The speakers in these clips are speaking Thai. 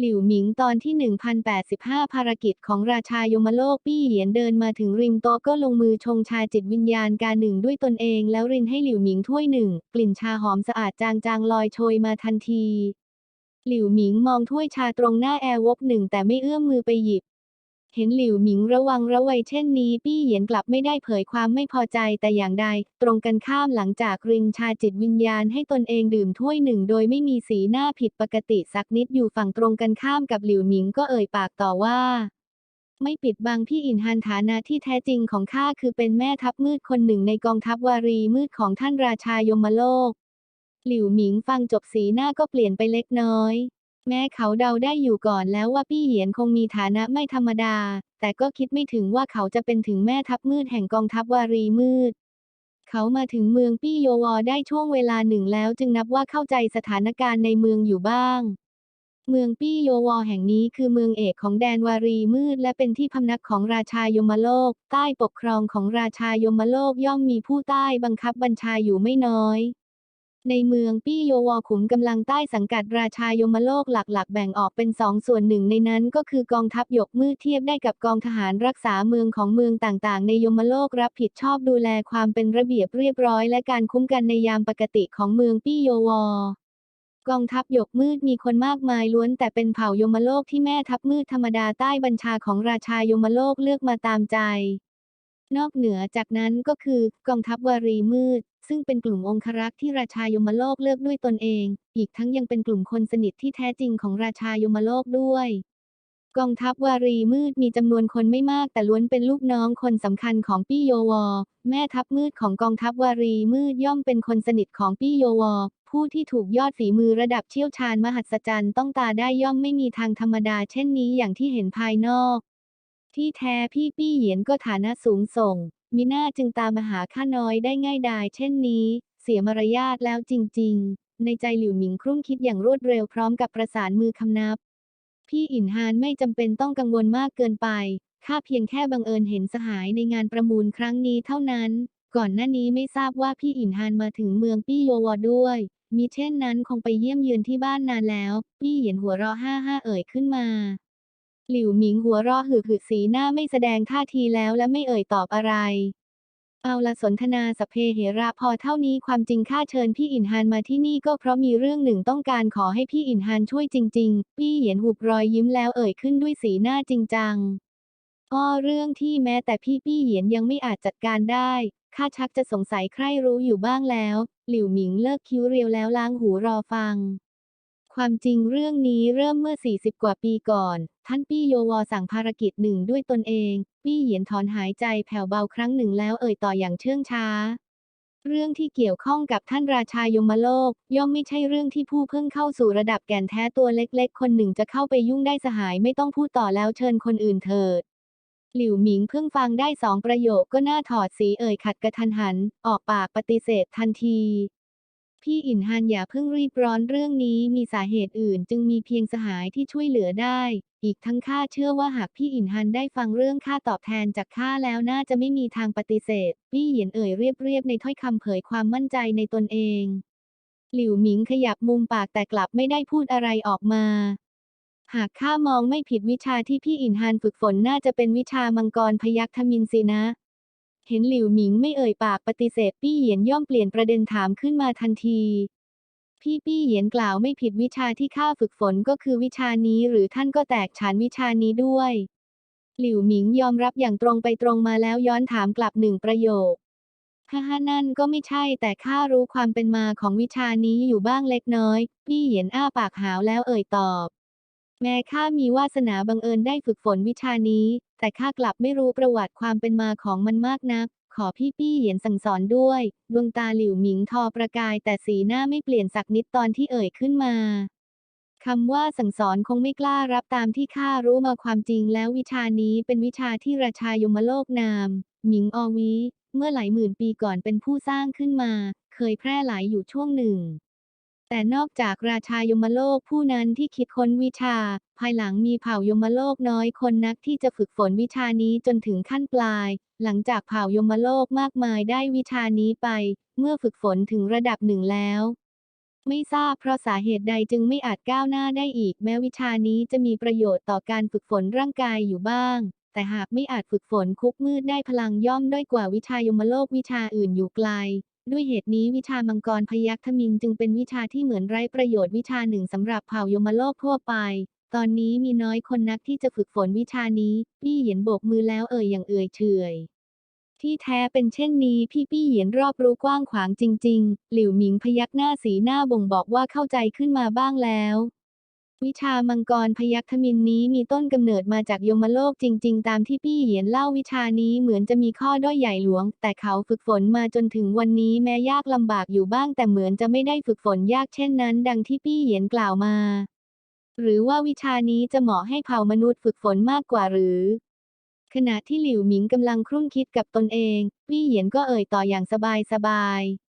หลิวหมิงตอนที่ 1085 ภารกิจของราชายมโลกปี้เหยียนเดินมาถึงริมโต๊ะก็ลงมือชงชาจิตวิญญาณการหนึ่งด้วยตนเองแล้วรินให้หลิวหมิงถ้วยหนึ่ง กลิ่นชาหอมสะอาดจางๆลอยโชยมาทันที หลิวหมิงมองถ้วยชาตรงหน้าแอร์วบหนึ่งแต่ไม่เอื้อมมือไปหยิบ เห็นหลิวหมิงระวังระวัยเช่นนี้ ปี้เหยียนกลับไม่ได้เผยความไม่พอใจแต่อย่างใด ตรงกันข้ามหลังจากรินชาจิตวิญญาณให้ตนเองดื่มถ้วยหนึ่ง โดยไม่มีสีหน้าผิดปกติสักนิดอยู่ฝั่งตรงกันข้ามกับหลิวหมิงก็เอ่ยปากต่อว่าไม่ปิดบังพี่อินฮันฐานะที่แท้จริงของข้าคือเป็นแม่ทัพมืดคนหนึ่งในกองทัพวารีมืดของท่านราชายมโลก หลิวหมิงฟังจบสีหน้าก็เปลี่ยนไปเล็กน้อย แม้เขาเดาได้อยู่ก่อนแล้วว่าปี้เหยียนคงมีฐานะไม่ธรรมดา แต่ก็คิดไม่ถึงว่าเขาจะเป็นถึงแม่ทัพมืดแห่งกองทัพวารีมืด เขามาถึงเมืองปี้โยวอได้ช่วงเวลาหนึ่งแล้วจึงนับว่าเข้าใจสถานการณ์ในเมืองอยู่บ้าง เมืองปี้โยวอแห่งนี้คือเมืองเอกของแดนวารีมืด และเป็นที่พำนักของราชายมโลก ใต้ปกครองของราชายมโลกย่อมมีผู้ใต้บังคับบัญชาอยู่ไม่น้อย ในเมืองปี้โยวอขุมกำลังใต้สังกัดราชายมโลกหลักๆ แบ่งออกเป็นสองส่วนหนึ่งในนั้นก็คือกองทัพหยกมืดเทียบได้กับกองทหารรักษาเมืองของเมืองต่างๆ ในยมโลกรับผิดชอบดูแลความเป็นระเบียบเรียบร้อย และการคุ้มกันในยามปกติของเมืองปี้โยวอกองทัพหยกมืดมีคนมากมายล้วนแต่เป็นเผ่ายมโลกที่แม่ทัพมืดธรรมดาใต้บัญชาของราชายมโลกเลือกมาตามใจ นอกเหนือจากนั้นก็คือกองทัพวารีมืด ซึ่งเป็นกลุ่มองครักษ์ที่ราชายมโลกเลือกด้วยตนเอง อีกทั้งยังเป็นกลุ่มคนสนิทที่แท้จริงของราชายมโลกด้วย กองทัพวารีมืดมีจำนวนคนไม่มากแต่ล้วนเป็นลูกน้องคนสำคัญของปี้โยวอ แม่ทัพมืดของกองทัพวารีมืดย่อมเป็นคนสนิทของปี้โยวอ ผู้ที่ถูกยอดฝีมือระดับเชี่ยวชาญมหัศจรรย์ต้องตาได้ย่อมไม่มีทางธรรมดาเช่นนี้อย่างที่เห็นภายนอก ที่แท้พี่ปี้เหยียนก็ฐานะสูงส่ง มิน่าจึงตามมาหาข้าน้อยได้ง่ายดายเช่นนี้ เสียมารยาทแล้วจริง ๆ ในใจหลิวหมิงครุ่นคิดอย่างรวดเร็วพร้อมกับประสานมือคำนับ พี่อินฮานไม่จำเป็นต้องกังวลมากเกินไปข้าเพียงแค่บังเอิญเห็นสหายในงานประมูลครั้งนี้เท่านั้น ก่อนหน้านี้ไม่ทราบว่าพี่อินฮานมาถึงเมืองปี้โยวอด้วยมิเช่นนั้นคงไปเยี่ยมเยือนที่บ้านนานแล้ว พี่เหยียนหัวเราะห้าห้าเอ่ยขึ้นมา หลิวหมิงหัวเราะหึกหึกสีหน้าไม่แสดงท่าทีแล้วและไม่เอ่ยตอบอะไร เอาละสนทนาสเพเหระพอเท่านี้ความจริงข้าเชิญพี่อินฮานมาที่นี่ก็เพราะมีเรื่องหนึ่งต้องการขอให้พี่อินฮานช่วยจริง ๆ พี่เหยียนหุบรอยยิ้มแล้วเอ่ยขึ้นด้วยสีหน้าจริงจังอ้อเรื่องที่แม้แต่พี่ปี้เหยียนยังไม่อาจจัดการได้ข้าชักจะสงสัยใครรู้อยู่บ้างแล้ว หลิวหมิงเลิกคิ้วเรียวแล้วล้างหูรอฟัง ความจริงเรื่องนี้เริ่มเมื่อ 40 กว่าปีก่อน ท่านปี้โยวอสั่งภารกิจหนึ่งด้วยตนเอง ปี้เหยียนถอนหายใจแผ่วเบาครั้งหนึ่งแล้วเอ่ยต่ออย่างเชื่องช้า เรื่องที่เกี่ยวข้องกับท่านราชายมโลก ย่อมไม่ใช่เรื่องที่ผู้เพิ่งเข้าสู่ระดับแก่นแท้ตัวเล็กๆ คนหนึ่งจะเข้าไปยุ่งได้สหายไม่ต้องพูดต่อแล้วเชิญคนอื่นเถิดหลิวหมิงเพิ่งฟังได้สองประโยคก็น่าถอดสีเอ่ยขัดกระทันหัน ออกปากปฏิเสธทันที พี่อินฮันอย่าเพิ่งรีบร้อนเรื่องนี้มีสาเหตุอื่น จึงมีเพียงสหายที่ช่วยเหลือได้ อีกทั้งข้าเชื่อว่าหากพี่อินฮันได้ฟังเรื่องค่าตอบแทนจากข้าแล้วน่าจะไม่มีทางปฏิเสธ พี่เหยียนเอ่ยเรียบๆในถ้อยคำเผยความมั่นใจในตนเอง หลิวหมิงขยับมุมปากแต่กลับไม่ได้พูดอะไรออกมา หากข้ามองไม่ผิดวิชาที่พี่อินฮันฝึกฝนน่าจะเป็นวิชามังกรพยัคฆ์ทมินสินะ เห็นหลิวหมิงไม่เอ่ยปากปฏิเสธปี้เหยียนย่อมเปลี่ยนประเด็นถามขึ้นมาทันที พี่ปี้เหยียนกล่าวไม่ผิดวิชาที่ข้าฝึกฝนก็คือวิชานี้หรือท่านก็แตกฉานวิชานี้ด้วย หลิวหมิงยอมรับอย่างตรงไปตรงมาแล้วย้อนถามกลับหนึ่งประโยคฮ่าฮ่านั่นก็ไม่ใช่แต่ข้ารู้ความเป็นมาของวิชานี้อยู่บ้างเล็กน้อยปี้เหยียนอ้าปากหาวแล้วเอ่ยตอบ แม้ข้ามีวาสนาบังเอิญได้ฝึกฝนวิชานี้ แต่ข้ากลับไม่รู้ประวัติความเป็นมาของมันมากนัก ขอพี่ปี้เหยียนสั่งสอนด้วย ดวงตาหลิวหมิงทอประกายแต่สีหน้าไม่เปลี่ยนสักนิดตอนที่เอ่ยขึ้นมาคำว่าสั่งสอนคงไม่กล้ารับตามที่ข้ารู้มาความจริงแล้ววิชานี้เป็นวิชาที่ราชายมโลกนาม หมิงออวี เมื่อหลายหมื่นปีก่อนเป็นผู้สร้างขึ้นมา เคยแพร่หลายอยู่ช่วงหนึ่ง แต่นอกจากราชายมโลกผู้นั้นที่คิดค้นวิชา ภายหลังมีเผ่ายมโลกน้อยคนนักที่จะฝึกฝนวิชานี้จนถึงขั้นปลาย หลังจากเผ่ายมโลกมากมายได้วิชานี้ไป เมื่อฝึกฝนถึงระดับหนึ่งแล้ว ไม่ทราบเพราะสาเหตุใดจึงไม่อาจก้าวหน้าได้อีก แม้วิชานี้จะมีประโยชน์ต่อการฝึกฝนร่างกายอยู่บ้าง แต่หากไม่อาจฝึกฝนคุกมืดได้พลังย่อมด้อยกว่าวิชายมโลกวิชาอื่นอยู่ไกล ด้วยเหตุนี้วิชามังกรพยัคฆ์ทมินจึงเป็นวิชาที่เหมือนไร้ประโยชน์วิชาหนึ่งสำหรับเผ่ายมโลกทั่วไป ตอนนี้มีน้อยคนนักที่จะฝึกฝนวิชานี้ พี่เหยียนโบกมือแล้วเอ่ยอย่างเอ่ยเฉยที่แท้เป็นเช่นนี้พี่ปี้เหยียนรอบรู้กว้างขวางจริง ๆ หลิวหมิงพยักหน้าสีหน้าบ่งบอกว่าเข้าใจขึ้นมาบ้างแล้ว วิชามังกรพยัคฆมินนี้มีต้นกำเนิดมาจากยมโลกจริง ๆ ตามที่ปี้เหียนเล่าวิชานี้เหมือนจะมีข้อด้อยใหญ่หลวง แต่เขาฝึกฝนมาจนถึงวันนี้แม้ยากลำบากอยู่บ้าง แต่เหมือนจะไม่ได้ฝึกฝนยากเช่นนั้น ดังที่ปี้เหียนกล่าวมา หรือว่าวิชานี้จะเหมาะให้เผ่ามนุษย์ฝึกฝนมากกว่าหรือ ขณะที่หลิวหมิงกำลังครุ่นคิดกับตนเอง พี่เหยียนก็เอ่ยต่ออย่างสบายสบายๆ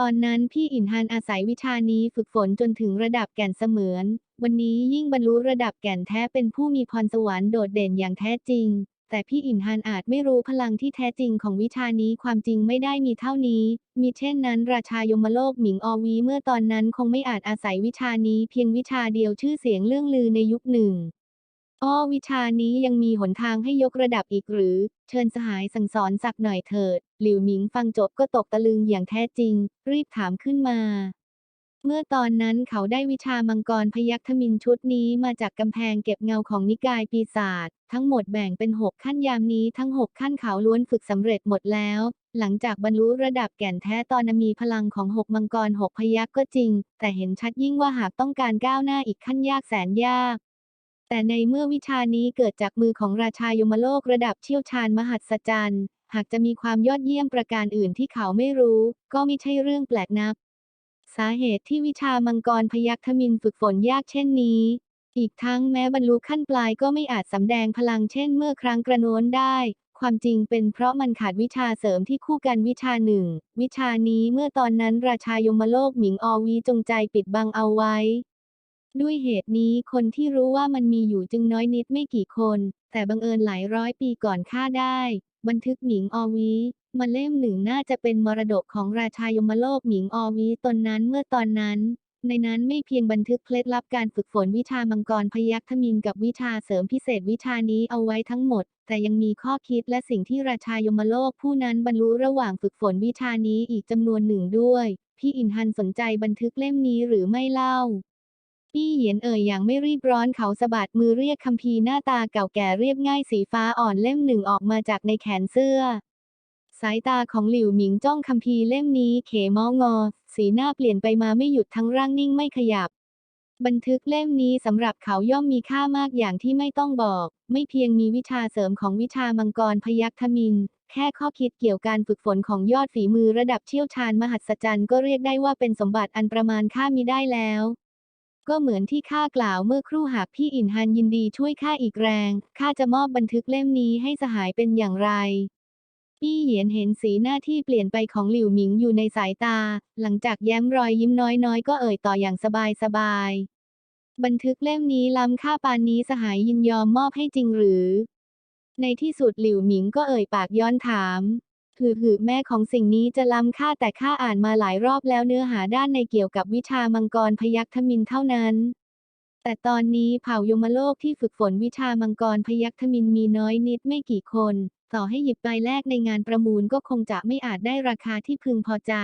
ตอนนั้นพี่อินฮันอาศัยวิชานี้ฝึกฝนจนถึงระดับแก่นเสมือน วันนี้ยิ่งบรรลุระดับแก่นแท้เป็นผู้มีพรสวรรค์โดดเด่นอย่างแท้จริง แต่พี่อินฮันอาจไม่รู้พลังที่แท้จริงของวิชานี้ความจริงไม่ได้มีเท่านี้ มีเช่นนั้น ราชายมโลกหมิงอวีเมื่อตอนนั้นคงไม่อาจอาศัยวิชานี้เพียงวิชาเดียวชื่อเสียงเรื่องลือในยุคหนึ่ง อ้อวิชานี้ยังมีหนทางให้ยกระดับอีกหรือ เชิญสหายสั่งสอนสักหน่อยเถิด หลิวหมิงฟังจบก็ตกตะลึงอย่างแท้จริง รีบถามขึ้นมา เมื่อตอนนั้นเขาได้วิชามังกรพยัคฆ์มินชุดนี้มาจากกำแพงเก็บเงาของนิกายปีศาจทั้งหมดแบ่งเป็น6ขั้นยามนี้ทั้ง6ขั้นเขาล้วนฝึกสำเร็จหมดแล้ว หลังจากบรรลุระดับแก่นแท้ตอนนนมีพลังของ6มังกร6พยัคฆ์ก็จริง แต่เห็นชัดยิ่งว่าหากต้องการก้าวหน้าอีกขั้นยากแสนยาก แต่ในเมื่อวิชานี้เกิดจากมือของราชายมโลกระดับเชี่ยวชาญมหัศจรรย์ หากจะมีความยอดเยี่ยมประการอื่นที่เขาไม่รู้ ก็ไม่ใช่เรื่องแปลกนัก สาเหตุที่วิชามังกรพยัคฆ์ทมินฝึกฝนยากเช่นนี้ อีกทั้งแม้บรรลุขั้นปลายก็ไม่อาจสำแดงพลังเช่นเมื่อครั้งกระโน้นได้ ความจริงเป็นเพราะมันขาดวิชาเสริมที่คู่กันวิชาหนึ่ง วิชานี้เมื่อตอนนั้นราชายมโลกหมิงออวีจงใจปิดบังเอาไว้ ด้วยเหตุนี้คนที่รู้ว่ามันมีอยู่จึงน้อยนิดไม่กี่คน แต่บังเอิญหลายร้อยปีก่อนฆ่าได้ บันทึกหมิงอวีมาเล่มหนึ่งน่าจะเป็นมรดกของราชายมโลกหมิงออวีตนนั้นเมื่อตอนนั้น ในนั้นไม่เพียงบันทึกเคล็ดลับการฝึกฝนวิชามังกรพยัคฆ์ทมินกับวิชาเสริมพิเศษวิชานี้เอาไว้ทั้งหมด แต่ยังมีข้อคิดและสิ่งที่ราชายมโลกผู้นั้นบรรลุระหว่างฝึกฝนวิชานี้อีกจำนวนหนึ่งด้วย พี่อินฮันสนใจบันทึกเล่มนี้หรือไม่เล่า ปี้เหยียนเอ่ยอย่างไม่รีบร้อนเขาสะบัดมือเรียกคัมภีร์หน้าตาเก่าแก่เรียบง่ายสีฟ้าอ่อนเล่มหนึ่งออกมาจากในแขนเสื้อ สายตาของหลิวหมิงจ้องคัมภีร์เล่มนี้เขมองอ สีหน้าเปลี่ยนไปมาไม่หยุดทั้งร่างนิ่งไม่ขยับ บันทึกเล่มนี้สำหรับเขาย่อมมีค่ามากอย่างที่ไม่ต้องบอก ไม่เพียงมีวิชาเสริมของวิชามังกรพยัคฆ์มินแค่ข้อคิดเกี่ยวการฝึกฝนของยอดฝีมือระดับเชี่ยวชาญมหัศจรรย์ก็เรียกได้ว่าเป็นสมบัติอันประมาณค่ามิได้แล้ว ก็เหมือนที่ข้ากล่าวเมื่อครู่หากพี่อินฮันยินดีช่วยข้าอีกแรง ข้าจะมอบบันทึกเล่มนี้ให้สหายเป็นอย่างไรพี่เหยียนเห็นสีหน้าที่เปลี่ยนไปของหลิวหมิงอยู่ในสายตา หลังจากแย้มรอยยิ้มน้อยๆ ก็เอ่ยต่ออย่างสบายๆบันทึกเล่มนี้ล้ำค่าปานนี้สหายยินยอมมอบให้จริงหรือ ในที่สุดหลิวหมิงก็เอ่ยปากย้อนถาม หือหือแม่ของสิ่งนี้จะล้ำค่าแต่ข้าอ่านมาหลายรอบแล้วเนื้อหาด้านในเกี่ยวกับวิชามังกรพยัคฆ์มินเท่านั้น แต่ตอนนี้เผ่ายมโลกที่ฝึกฝนวิชามังกรพยัคฆ์มินมีน้อยนิดไม่กี่คน ต่อให้หยิบไปแลกในงานประมูลก็คงจะไม่อาจได้ราคาที่พึงพอใจ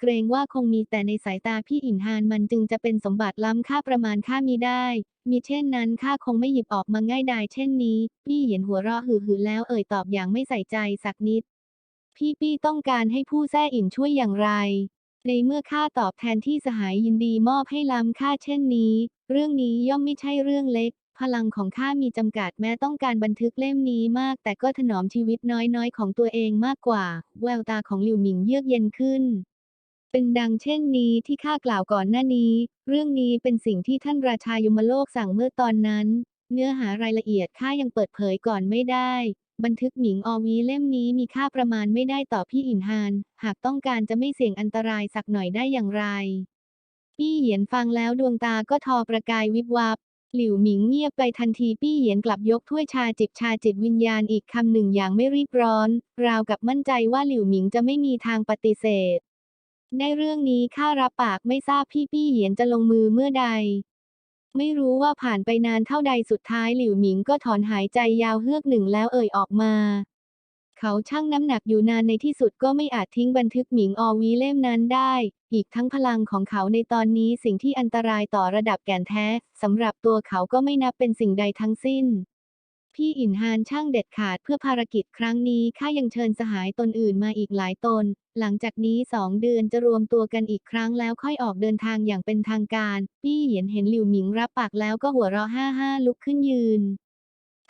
เกรงว่าคงมีแต่ในสายตาพี่อินฮานมันจึงจะเป็นสมบัติล้ำค่าประมาณค่ามีได้มีเช่นนั้นข้าคงไม่หยิบออกมาง่ายดายเช่นนี้ พี่เหยียนหัวเราะหือๆแล้วเอ่ยตอบอย่างไม่ใส่ใจสักนิด พี่ปี้ต้องการให้ผู้แซ่อินช่วยอย่างไร ในเมื่อข้าตอบแทนที่สหายยินดีมอบให้ล้ำค่าเช่นนี้ เรื่องนี้ย่อมไม่ใช่เรื่องเล็ก พลังของข้ามีจำกัดแม้ต้องการบันทึกเล่มนี้มาก แต่ก็ถนอมชีวิตน้อยๆ ของตัวเองมากกว่า แววตาของหลิวหมิงเยือกเย็นขึ้นเป็นดังเช่นนี้ที่ข้ากล่าวก่อนหน้านี้ เรื่องนี้เป็นสิ่งที่ท่านราชายมโลกสั่งเมื่อตอนนั้น เนื้อหารายละเอียดข้ายังเปิดเผยก่อนไม่ได้ บันทึกหมิงอวีเล่มนี้มีค่าประมาณไม่ได้ต่อพี่อินฮาน หากต้องการจะไม่เสี่ยงอันตรายสักหน่อยได้อย่างไร ปี้เหยียนฟังแล้วดวงตาก็ทอประกายวิบวับ หลิวหมิงเงียบไปทันทีปี้เหยียนกลับยกถ้วยชาจิบชาจิตวิญญาณอีกคำหนึ่งอย่างไม่รีบร้อน ราวกับมั่นใจว่าหลิวหมิงจะไม่มีทางปฏิเสธได้เรื่องนี้ข้ารับปากไม่ทราบพี่ปี้เหยียนจะลงมือเมื่อใด ไม่รู้ว่าผ่านไปนานเท่าใดสุดท้ายหลิวหมิงก็ถอนหายใจยาวเฮือกหนึ่งแล้วเอ่ยออกมา เขาชั่งน้ำหนักอยู่นานในที่สุดก็ไม่อาจทิ้งบันทึกหมิงอวีเล่มนั้นได้ อีกทั้งพลังของเขาในตอนนี้สิ่งที่อันตรายต่อระดับแก่นแท้สำหรับตัวเขาก็ไม่นับเป็นสิ่งใดทั้งสิ้น พี่อินฮานช่างเด็ดขาดเพื่อภารกิจครั้งนี้ข้ายังเชิญสหายตนอื่นมาอีกหลายตน หลังจากนี้สองเดือนจะรวมตัวกันอีกครั้งแล้วค่อยออกเดินทางอย่างเป็นทางการปี้เหยียนเห็นหลิวหมิงรับปากแล้วก็หัวเราะห้าห้าลุกขึ้นยืน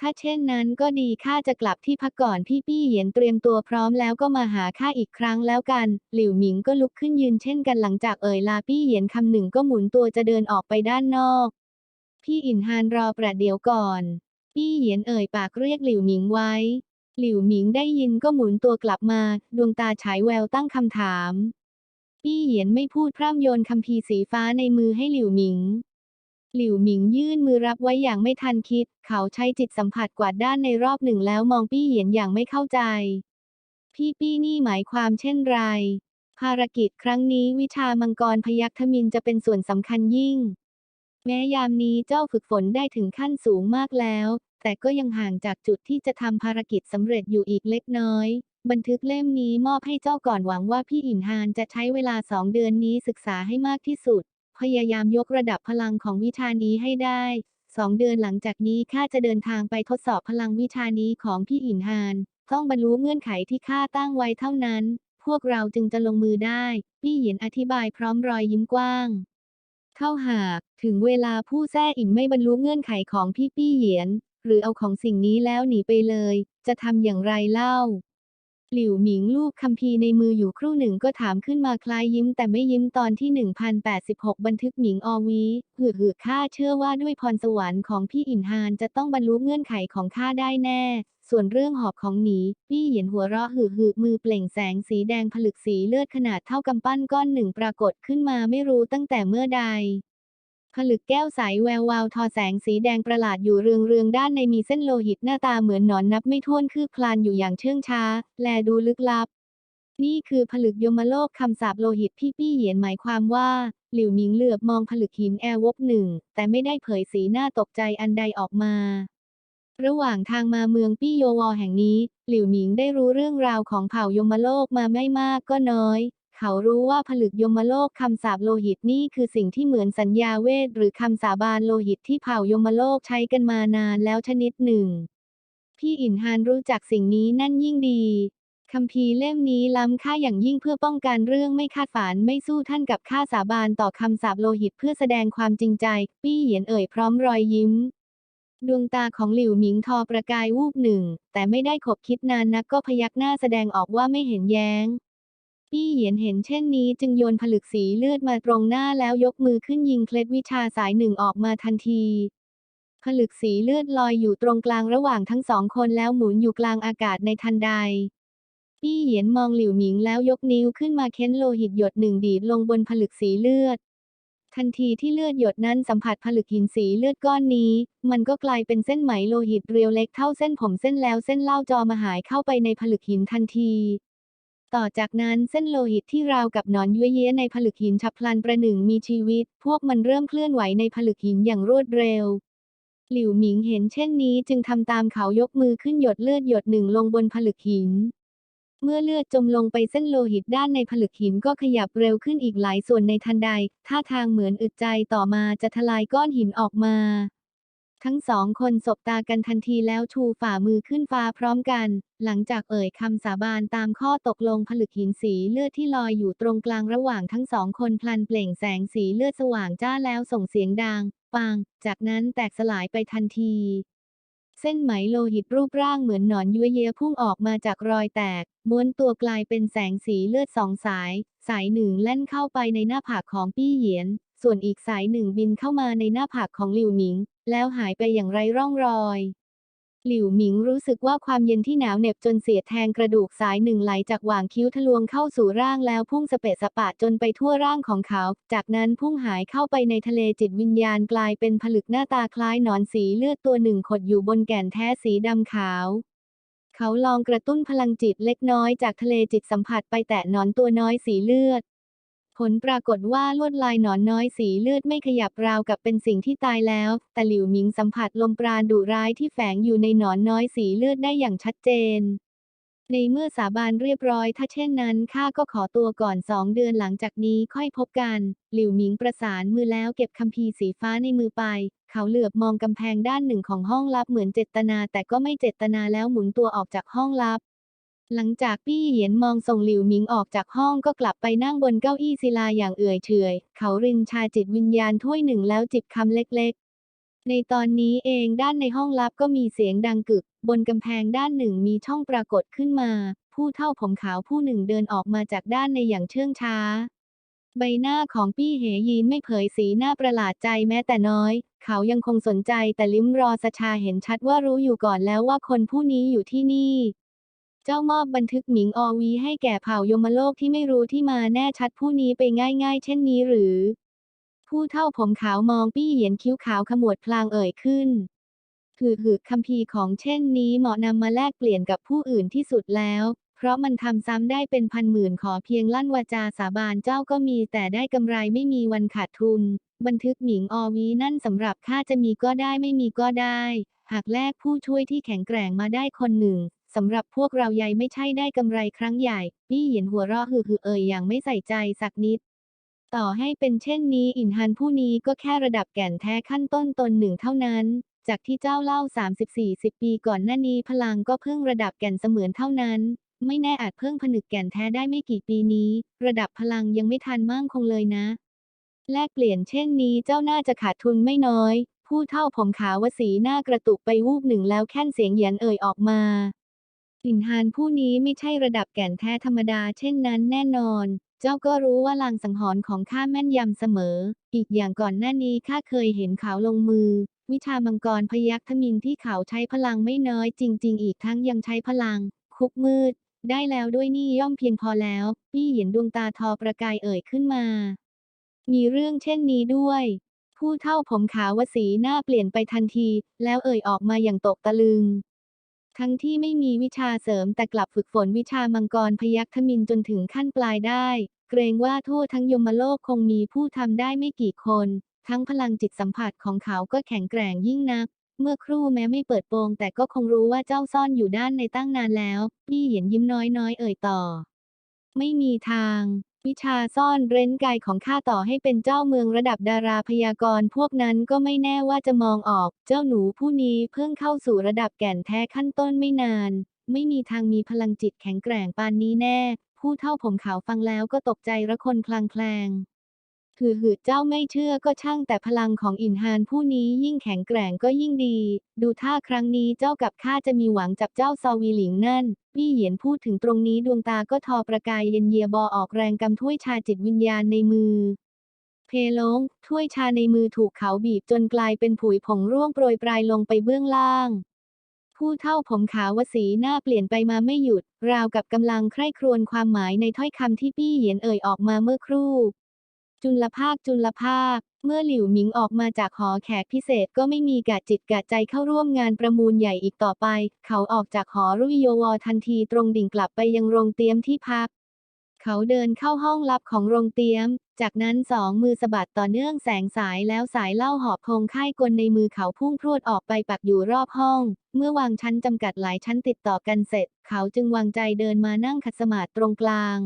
ถ้าเช่นนั้นก็ดีข้าจะกลับที่พักก่อนพี่ปี้เหยียนเตรียมตัวพร้อมแล้วก็มาหาข้าอีกครั้งแล้วกัน หลิวหมิงก็ลุกขึ้นยืนเช่นกันหลังจากเอ่ยลาปี้เหยียนคำหนึ่งก็หมุนตัวจะเดินออกไปด้านนอก พี่อินฮานรอประเดี๋ยวก่อน ปี้เหยียนเอ่ยปากเรียกหลิวหมิงไว้ หลิวหมิงได้ยินก็หมุนตัวกลับมา ดวงตาฉายแววตั้งคำถามปี้เหยียนไม่พูดพร่ำโยนคัมภีร์สีฟ้าในมือให้หลิวหมิง หลิวหมิงยื่นมือรับไว้อย่างไม่ทันคิด เขาใช้จิตสัมผัสกวาดด้านในรอบหนึ่งแล้วมองปี้เหยียนอย่างไม่เข้าใจ พี่ปี้นี่หมายความเช่นไร ภารกิจครั้งนี้วิชามังกรพยัคฆมินจะเป็นส่วนสำคัญยิ่ง แม้ยามนี้เจ้าฝึกฝนได้ถึงขั้นสูงมากแล้ว แต่ก็ยังห่างจากจุดที่จะทำภารกิจสำเร็จอยู่อีกเล็กน้อย บันทึกเล่มนี้มอบให้เจ้าก่อนหวังว่าพี่อินฮานจะใช้เวลาสองเดือนนี้ศึกษาให้มากที่สุด พยายามยกระดับพลังของวิชานี้ให้ได้สองเดือนหลังจากนี้ข้าจะเดินทางไปทดสอบพลังวิชานี้ของพี่อินฮาน ต้องบรรลุเงื่อนไขที่ข้าตั้งไว้เท่านั้น พวกเราจึงจะลงมือได้ พี่เหยียนอธิบายพร้อมรอยยิ้มกว้าง เท่าหาก ถึงเวลาผู้แท้อินไม่บรรลุเงื่อนไขของพี่ปี้เหยียน หรือเอาของสิ่งนี้แล้วหนีไปเลย จะทำอย่างไรเล่า หลิวหมิงลูกคัมภีในมืออยู่ครู่หนึ่งก็ถามขึ้นมาคล้ายยิ้มแต่ไม่ยิ้มตอนที่ 1086 บันทึกหมิงออวีหือหือข้าเชื่อว่าด้วยพรสวรรค์ของพี่อินฮานจะต้องบรรลุเงื่อนไขของข้าได้แน่ ส่วนเรื่องหอบของหนีพี่เหยียนหัวเราะหือหือมือเปล่งแสงสีแดงผลึกสีเลือดขนาดเท่ากำปั้นก้อนหนึ่งปรากฏขึ้นมาไม่รู้ตั้งแต่เมื่อใดผลึกแก้วใสแวววาวทอแสงสีแดงประหลาดอยู่เรืองเรืองๆด้านในมีเส้นโลหิตหน้าตาเหมือนหนอนนับไม่ถ้วนคืบคลานอยู่อย่างเชื่องช้า แลดูลึกลับ นี่คือผลึกยมโลกคำสาปโลหิตพี่ปี้เหยียนหมายความว่า หลิวหมิงเหลือบมองผลึกหินแอร์วบหนึ่ง แต่ไม่ได้เผยสีหน้าตกใจอันใดออกมา ระหว่างทางมาเมืองปี้โยวอแห่งนี้ หลิวหมิงได้รู้เรื่องราวของเผ่ายมโลกมาไม่มากก็น้อย เขารู้ว่าผลึกยมโลกคำสาปโลหิตนี่คือสิ่งที่เหมือนสัญญาเวทหรือคำสาบานโลหิตที่เผ่ายมโลกใช้กันมานานแล้วชนิดหนึ่ง พี่อินฮานรู้จักสิ่งนี้นั่นยิ่งดีคัมภีร์เล่มนี้ล้ำค่าอย่างยิ่งเพื่อป้องกันเรื่องไม่คาดฝันไม่สู้ท่านกับข้าสาบานต่อคำสาปโลหิตเพื่อแสดงความจริงใจ ปี้เหยียนเอ่ยพร้อมรอยยิ้ม ดวงตาของหลิวหมิงทอประกายวูบหนึ่ง แต่ไม่ได้ขบคิดนานนักก็พยักหน้าแสดงออกว่าไม่เห็นแย้ง ปี้เหยียนเห็นเช่นนี้จึงโยนผลึกสีเลือดมาตรงหน้าแล้วยกมือขึ้นยิงเคล็ดวิชาสายหนึ่งออกมาทันที ผลึกสีเลือดลอยอยู่ตรงกลางระหว่างทั้งสองคนแล้วหมุนอยู่กลางอากาศในทันใด ปี้เหยียนมองหลิวหมิงแล้วยกนิ้วขึ้นมาเค้นโลหิตหยดหนึ่งดีดลงบนผลึกสีเลือด ทันทีที่เลือดหยดนั้นสัมผัสผลึกหินสีเลือดก้อนนี้ มันก็กลายเป็นเส้นไหมโลหิตเรียวเล็กเท่าเส้นผมเส้นแล้วเส้นเล่าจอมาหายเข้าไปในผลึกหินทันที ต่อจากนั้นเส้นโลหิตที่ราวกับหนอนยั่วเย้ในผลึกหินฉับพลันประหนึ่งมีชีวิต พวกมันเริ่มเคลื่อนไหวในผลึกหินอย่างรวดเร็ว หลิวหมิงเห็นเช่นนี้จึงทำตามเขายกมือขึ้นหยดเลือดหยดหนึ่งลงบนผลึกหิน เมื่อเลือดจมลงไปเส้นโลหิตด้านในผลึกหินก็ขยับเร็วขึ้นอีกหลายส่วนในทันใด ท่าทางเหมือนอึดใจต่อมาจะทลายก้อนหินออกมา ทั้งสองคนสบตากันทันทีแล้วชูฝ่ามือขึ้นฟ้าพร้อมกัน หลังจากเอ่ยคำสาบานตามข้อตกลงผลึกหินสีเลือดที่ลอยอยู่ตรงกลางระหว่างทั้งสองคนพลันเปล่งแสงสีเลือดสว่างจ้าแล้วส่งเสียงดังปัง จากนั้นแตกสลายไปทันที เส้นไหมโลหิตรูปร่างเหมือนหนอนยุ้ยเยพุ่งออกมาจากรอยแตก ม้วนตัวกลายเป็นแสงสีเลือดสองสาย สายหนึ่งแล่นเข้าไปในหน้าผากของปี้เหยียน ส่วนอีกสายหนึ่งบินเข้ามาในหน้าผากของหลิวหนิง แล้วหายไปอย่างไร้ร่องรอย หลิวหมิงรู้สึกว่าความเย็นที่หนาวเหน็บจนเสียดแทงกระดูกสายหนึ่งไหลจากหว่างคิ้วทะลวงเข้าสู่ร่างแล้วพุ่งสเปะสปะจนไปทั่วร่างของเขา จากนั้นพุ่งหายเข้าไปในทะเลจิตวิญญาณกลายเป็นผลึกหน้าตาคล้ายหนอนสีเลือดตัวหนึ่งขดอยู่บนแก่นแท้สีดำขาว เขาลองกระตุ้นพลังจิตเล็กน้อยจากทะเลจิตสัมผัสไปแตะหนอนตัวน้อยสีเลือด ลปรากฏว่าลวดลายหนอนน้อยสีเลือดไม่ขยับราวกับเป็นสิ่งที่ตายแล้ว แต่หลิวหมิงสัมผัสลมปราณดุร้ายที่แฝงอยู่ในหนอนน้อยสีเลือดได้อย่างชัดเจน ในเมื่อสาบานเรียบร้อย ถ้าเช่นนั้นข้าก็ขอตัวก่อนสองเดือนหลังจากนี้ค่อยพบกัน หลิวหมิงประสานมือแล้วเก็บคัมภีร์สีฟ้าในมือไป เขาเหลือบมองกำแพงด้านหนึ่งของห้องลับเหมือนเจตนา แต่ก็ไม่เจตนาแล้วหมุนตัวออกจากห้องลับ หลังจากปี้เหยียนมองส่งหลิวหมิงออกจากห้องก็กลับไปนั่งบนเก้าอี้ศิลาอย่างเอื่อยเฉยเขารินชาจิตวิญญาณถ้วยหนึ่งแล้วจิบคำเล็กๆ ในตอนนี้เองด้านในห้องลับก็มีเสียงดังกึก บนกำแพงด้านหนึ่งมีช่องปรากฏขึ้นมา ผู้เท่าผมขาวผู้หนึ่งเดินออกมาจากด้านในอย่างเชื่องช้า ใบหน้าของปี้เหยีนไม่เผยสีหน้าประหลาดใจแม้แต่น้อย เขายังคงสนใจแต่ลิ้มรอสชาเห็นชัดว่ารู้อยู่ก่อนแล้วว่าคนผู้นี้อยู่ที่นี่ เจ้ามอบบันทึกหมิงอวีให้แก่เผ่ายมโลกที่ไม่รู้ที่มาแน่ชัดผู้นี้ไปง่าย ๆ เช่นนี้หรือ ผู้เท่าผมขาวมองปี้เหยียนคิ้วขาวขมวดพลางเอ่ยขึ้นหือหือคัมภีร์ของเช่นนี้เหมาะนำมาแลกเปลี่ยนกับผู้อื่นที่สุดแล้ว เพราะมันทำซ้ำได้เป็นพันหมื่นขอเพียงลั่นวาจาสาบานเจ้าก็มีแต่ได้กำไรไม่มีวันขาดทุน บันทึกหมิงอวีนั่นสำหรับข้าจะมีก็ได้ไม่มีก็ได้ หากแลกผู้ช่วยที่แข็งแกร่งมาได้คนหนึ่ง สำหรับพวกเรายายไม่ใช่ได้กำไรครั้งใหญ่ปี้เหยียนหัวเราะฮือฮือเอ่ยอย่างไม่ใส่ใจสักนิด ต่อให้เป็นเช่นนี้อินฮันผู้นี้ก็แค่ระดับแก่นแท้ขั้นต้นตนหนึ่งเท่านั้น จากที่เจ้าเล่า 30-40 ปีก่อนหน้านี้พลังก็เพิ่งระดับแก่นเสมือนเท่านั้น ไม่แน่อาจเพิ่งผนึกแก่นแท้ได้ไม่กี่ปีนี้ ระดับพลังยังไม่ทันมั่งคงเลยนะ แลกเปลี่ยนเช่นนี้เจ้าน่าจะขาดทุนไม่น้อย ผู้เท่าผมขาววสีหน้ากระตุกไปวูบหนึ่งแล้วแค่นเสียงเหยียนเอ่ยออกมา อินฮานผู้นี้ไม่ใช่ระดับแก่นแท้ธรรมดาเช่นนั้นแน่นอน เจ้าก็รู้ว่าลางสังหรณ์ของข้าแม่นยำเสมอ อีกอย่างก่อนหน้านี้ข้าเคยเห็นเขาลงมือ วิชามังกรพยัคฆ์ทมินที่เขาใช้พลังไม่น้อยจริง ๆ อีกทั้งยังใช้พลัง คุกมืด ได้แล้วด้วยนี่ย่อมเพียงพอแล้ว พี่เหยียนดวงตาทอประกายเอ่ยขึ้นมา มีเรื่องเช่นนี้ด้วย ผู้เท่าผมขาววสีหน้าเปลี่ยนไปทันที แล้วเอ่ยออกมาอย่างตกตะลึง ทั้งที่ไม่มีวิชาเสริมแต่กลับฝึกฝนวิชามังกรพยัคฆ์มินจนถึงขั้นปลายได้ เกรงว่าทั่วทั้งยมโลกคงมีผู้ทำได้ไม่กี่คน ทั้งพลังจิตสัมผัสของเขาก็แข็งแกร่งยิ่งนัก เมื่อครู่แม้ไม่เปิดโปงแต่ก็คงรู้ว่าเจ้าซ่อนอยู่ด้านในตั้งนานแล้ว พี่เหยียนยิ้มน้อยๆ เอ่ยต่อ ไม่มีทาง วิชาซ่อนเร้นกายของข้าต่อให้เป็นเจ้าเมืองระดับดาราพยากรณ์พวกนั้นก็ไม่แน่ว่าจะมองออก เจ้าหนูผู้นี้เพิ่งเข้าสู่ระดับแก่นแท้ขั้นต้นไม่นาน ไม่มีทางมีพลังจิตแข็งแกร่งปานนี้แน่ ผู้เท่าผมขาวฟังแล้วก็ตกใจระคนคลางแคลง หือหือเจ้าไม่เชื่อก็ช่างแต่พลังของอินฮานผู้นี้ยิ่งแข็งแกร่งก็ยิ่งดี ดูท่าครั้งนี้เจ้ากับข้าจะมีหวังจับเจ้าซอวีหลิงนั่น พี่เหยียนพูดถึงตรงนี้ดวงตาก็ทอประกายเย็นเยียบอออกแรงกำถ้วยชาจิตวิญญาณในมือ เพลงถ้วยชาในมือถูกเขาบีบจนกลายเป็นผุยผงร่วงโปรยปลายลงไปเบื้องล่างผู้เท่าผมขาววสีหน้าเปลี่ยนไปมาไม่หยุด ราวกับกำลังใคร่ครวญความหมายในถ้อยคำที่ปี้เหยียนเอ่ยออกมาเมื่อครู่ จุลภาคจุลภาค เมื่อหลิวหมิงออกมาจากหอแขกพิเศษก็ไม่มีกะจิตกะใจเข้าร่วมงานประมูลใหญ่อีกต่อไป เขาออกจากหอรุยโยวอทันทีตรงดิ่งกลับไปยังโรงเตี๊ยมที่พัก เขาเดินเข้าห้องลับของโรงเตี๊ยม จากนั้นสองมือสะบัดต่อเนื่องแสงสายแล้วสายเล่าหอบพงค่ายกลในมือเขาพุ่งพรวดออกไปปักอยู่รอบห้อง เมื่อวางชั้นจำกัดหลายชั้นติดต่อกันเสร็จ เขาจึงวางใจเดินมานั่งขัดสมาธิตรงกลาง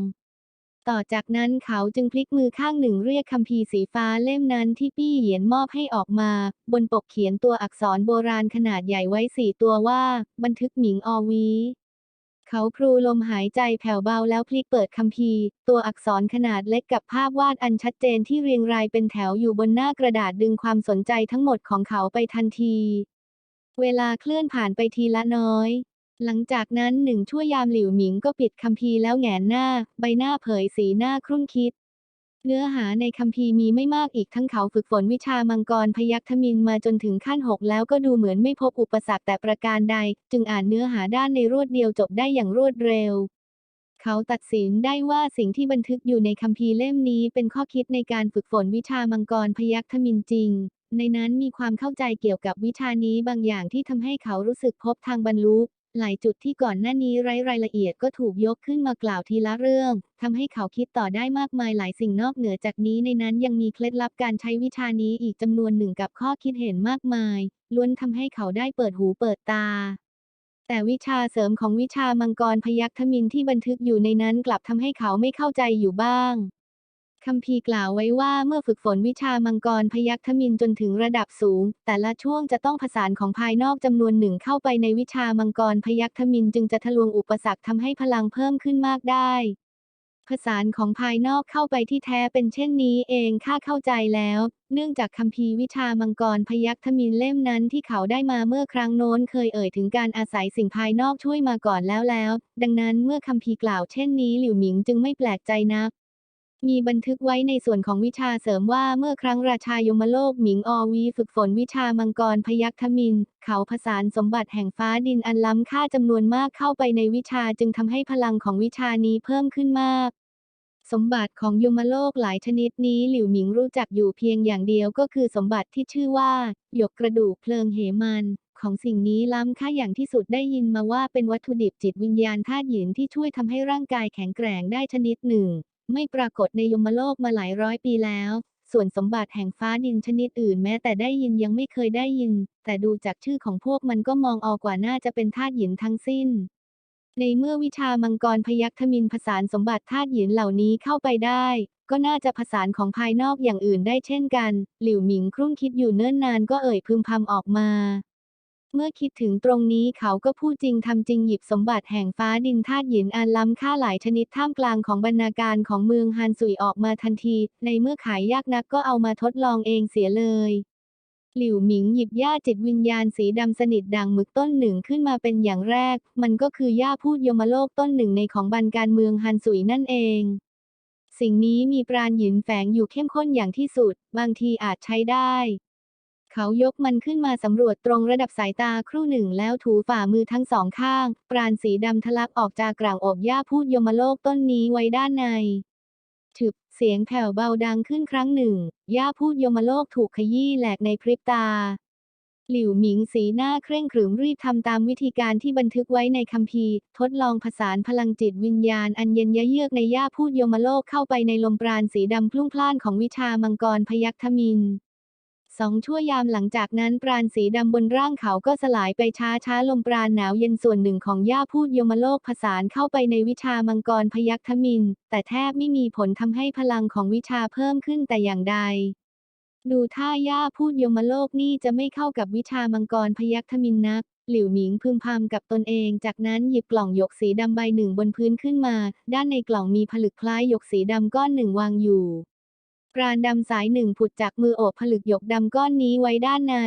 ต่อจากนั้นเขาจึงพลิกมือข้างหนึ่งเรียกคัมภีร์สีฟ้าเล่มนั้นที่ปี้เหยียนมอบให้ออกมา บนปกเขียนตัวอักษรโบราณขนาดใหญ่ไว้สี่ตัวว่า บันทึกหมิงอวีเขาพลูลมหายใจแผ่วเบาแล้วพลิกเปิดคัมภีร์ ตัวอักษรขนาดเล็กกับภาพวาดอันชัดเจนที่เรียงรายเป็นแถวอยู่บนหน้ากระดาษดึงความสนใจทั้งหมดของเขาไปทันที เวลาเคลื่อนผ่านไปทีละน้อย หลังจากนั้นหนึ่งชั่วยามหลิวหมิงก็ปิดคัมภีร์แล้วแงนหน้า ใบหน้าเผยสีหน้าครุ่นคิด เนื้อหาในคัมภีร์มีไม่มากอีกทั้งเขาฝึกฝนวิชามังกรพยัคฆ์ทมินมาจนถึงขั้นหกแล้วก็ดูเหมือนไม่พบอุปสรรคแต่ประการใด จึงอ่านเนื้อหาด้านในรวดเดียวจบได้อย่างรวดเร็ว เขาตัดสินได้ว่าสิ่งที่บันทึกอยู่ในคัมภีร์เล่มนี้เป็นข้อคิดในการฝึกฝนวิชามังกรพยัคฆ์ทมินจริงในนั้นมีความเข้าใจเกี่ยวกับวิชานี้บางอย่างที่ทำให้เขารู้สึกพบทางบรรลุ หลายจุดที่ก่อนหน้านี้ไร้รายละเอียดก็ถูกยกขึ้นมากล่าวทีละเรื่องทำให้เขาคิดต่อได้มากมายหลายสิ่งนอกเหนือจากนี้ในนั้นยังมีเคล็ดลับการใช้วิชานี้อีกจำนวนหนึ่งกับข้อคิดเห็นมากมาย ล้วนทำให้เขาได้เปิดหูเปิดตาแต่วิชาเสริมของวิชามังกรพยัคฆมินที่บันทึกอยู่ในนั้นกลับทำให้เขาไม่เข้าใจอยู่บ้าง คัมภีกล่าวไว้ว่าเมื่อฝึกฝนวิชามังกรพยัคฆมินจนถึงระดับสูง แต่ละช่วงจะต้องผสานของภายนอกจำนวนหนึ่งเข้าไปในวิชามังกรพยัคฆมินจึงจะทะลวงอุปสรรคทำให้พลังเพิ่มขึ้นมากได้ ผสานของภายนอกเข้าไปที่แท้เป็นเช่นนี้เองข้าเข้าใจแล้ว เนื่องจากคัมภีวิชามังกรพยัคฆมินเล่มนั้นที่เขาได้มาเมื่อครั้งโน้นเคยเอ่ยถึงการอาศัยสิ่งภายนอกช่วยมาก่อนแล้วแล้ว ดังนั้นเมื่อคัมภีกล่าวเช่นนี้หลิวหมิงจึงไม่แปลกใจนัก มีบันทึกไว้ในส่วนของวิชาเสริมว่าเมื่อครั้งราชายมโลกหมิงอวีฝึกฝนวิชามังกรพยัคฆมิน เขาผสานสมบัติแห่งฟ้าดินอันล้ำค่าจำนวนมากเข้าไปในวิชาจึงทำให้พลังของวิชานี้เพิ่มขึ้นมาก สมบัติของยมโลกหลายชนิดนี้หลิวหมิงรู้จักอยู่เพียงอย่างเดียวก็คือสมบัติที่ชื่อว่า หยกกระดูกเพลิงเหมันของสิ่งนี้ล้ำค่าอย่างที่สุดได้ยินมาว่าเป็นวัตถุดิบจิตวิญญาณธาตุหยินที่ช่วยทำให้ร่างกายแข็งแกร่งได้ชนิดหนึ่ง ไม่ปรากฏในยมโลกมาหลายร้อยปีแล้ว ส่วนสมบัติแห่งฟ้าดินชนิดอื่นแม้แต่ได้ยินยังไม่เคยได้ยิน แต่ดูจากชื่อของพวกมันก็มองออกกว่าน่าจะเป็นธาตุหยินทั้งสิ้น ในเมื่อวิชามังกรพยัคฆ์มินผสานสมบัติธาตุหยินเหล่านี้เข้าไปได้ ก็น่าจะผสานของภายนอกอย่างอื่นได้เช่นกัน หลิวหมิงครุ่นคิดอยู่เนิ่นนานก็เอ่ยพึมพำออกมา เมื่อคิดถึงตรงนี้เขาก็พูดจริงทำจริงหยิบสมบัติแห่งฟ้าดินธาตุหยินอันล้ำค่าหลายชนิดท่ามกลางของบรรณาการของเมืองฮันสุยออกมาทันที ในเมื่อขายยากนักก็เอามาทดลองเองเสียเลยหลิวหมิงหยิบหญ้าจิตวิญญาณสีดำสนิทดังหมึกต้นหนึ่งขึ้นมาเป็นอย่างแรก มันก็คือหญ้าพูดยมโลกต้นหนึ่งในของบันการเมืองฮันสุยนั่นเอง สิ่งนี้มีปราณหยินแฝงอยู่เข้มข้นอย่างที่สุด บางทีอาจใช้ได้ เขายกมันขึ้นมาสำรวจตรงระดับสายตาครู่หนึ่งแล้วถูฝ่ามือทั้งสองข้าง ปราณสีดำทะลักออกจากกลางอกหญ้าพูดยมโลกต้นนี้ไว้ด้านในถึบเสียงแผ่วเบาดังขึ้นครั้งหนึ่งย่าพูดยมโลกถูกขยี้แหลกในพริบตา หลิวหมิงสีหน้าเคร่งขรึมรีบทำตามวิธีการที่บันทึกไว้ในคัมภีร์ ทดลองผสานพลังจิตวิญญาณอันเย็นยะเยือกในย่าพูดยมโลกเข้าไปในลมปราณสีดำพลุ่งพล่านของวิชามังกรพยัคฆมิน สองชั่วยามหลังจากนั้นปราณสีดำบนร่างเขาก็สลายไปช้าช้าลมปราณหนาวเย็นส่วนหนึ่งของย่าพูดยมโลกผสานเข้าไปในวิชามังกรพยัคฆมิน แต่แทบไม่มีผลทำให้พลังของวิชาเพิ่มขึ้นแต่อย่างใด ดูท่าย่าพูดยมโลกนี่จะไม่เข้ากับวิชามังกรพยัคฆมินนักหลิวหมิงพึมพำกับตนเอง จากนั้นหยิบกล่องหยกสีดำใบหนึ่งบนพื้นขึ้นมา ด้านในกล่องมีผลึกคล้ายหยกสีดำก้อนหนึ่งวางอยู่ รานดำสายหนึ่งผุดจากมือโอบผลึกหยกดำก้อนนี้ไว้ด้านใน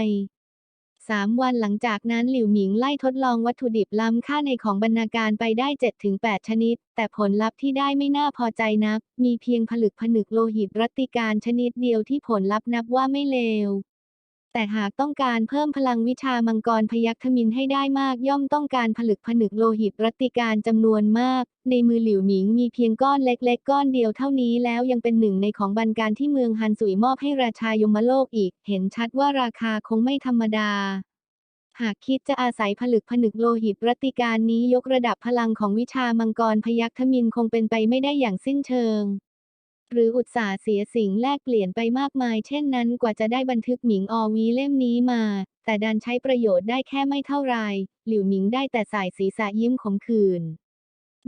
สามวันหลังจากนั้นหลิวหมิงไล่ทดลองวัตถุดิบล้ำค่าในของบรรณาการไปได้ 7-8 ชนิด แต่ผลลัพธ์ที่ได้ไม่น่าพอใจนัก มีเพียงผลึกผนึกโลหิตรัติการชนิดเดียวที่ผลลัพธ์นับว่าไม่เลว แต่หากต้องการเพิ่มพลังวิชามังกรพยัคฆมินให้ได้มากย่อมต้องการผลึกผนึกโลหิตรัติการจำนวนมาก ในมือหลิวหมิงมีเพียงก้อนเล็กๆ ก้อนเดียวเท่านี้แล้วยังเป็นหนึ่งในของบรรการที่เมืองฮันสุยมอบให้ราชายมโลกอีก เห็นชัดว่าราคาคงไม่ธรรมดา หากคิดจะอาศัยผลึกผนึกโลหิตรัตติการนี้ยกระดับพลังของวิชามังกรพยัคฆมินคงเป็นไปไม่ได้อย่างสิ้นเชิง หรืออุตสาห์เสียสิ่งแลกเปลี่ยนไปมากมาย เช่นนั้นกว่าจะได้บันทึกหมิงอวีเล่มนี้มา แต่ดันใช้ประโยชน์ได้แค่ไม่เท่าไร หลิวหมิงได้แต่สายศีรษะยิ้มขมขื่น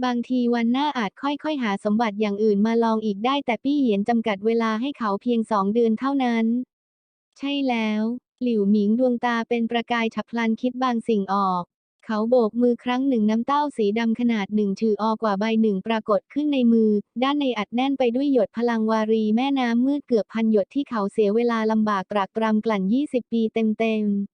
บางทีวันหน้าอาจค่อยๆ หาสมบัติอย่างอื่นมาลองอีกได้แต่ปี้เหยียนจำกัดเวลาให้เขาเพียงสองเดือนเท่านั้น ใช่แล้ว หลิวหมิงดวงตาเป็นประกายฉับพลันคิดบางสิ่งออก เขาโบกมือครั้งหนึ่งน้ำเต้าสีดำขนาดหนึ่งถือออกว่าใบหนึ่งปรากฏขึ้นในมือ ด้านในอัดแน่นไปด้วยหยดพลังวารีแม่น้ำมืดเกือบพันหยดที่เขาเสียเวลาลำบากตรากตรำกลั่น 20 ปีเต็มๆ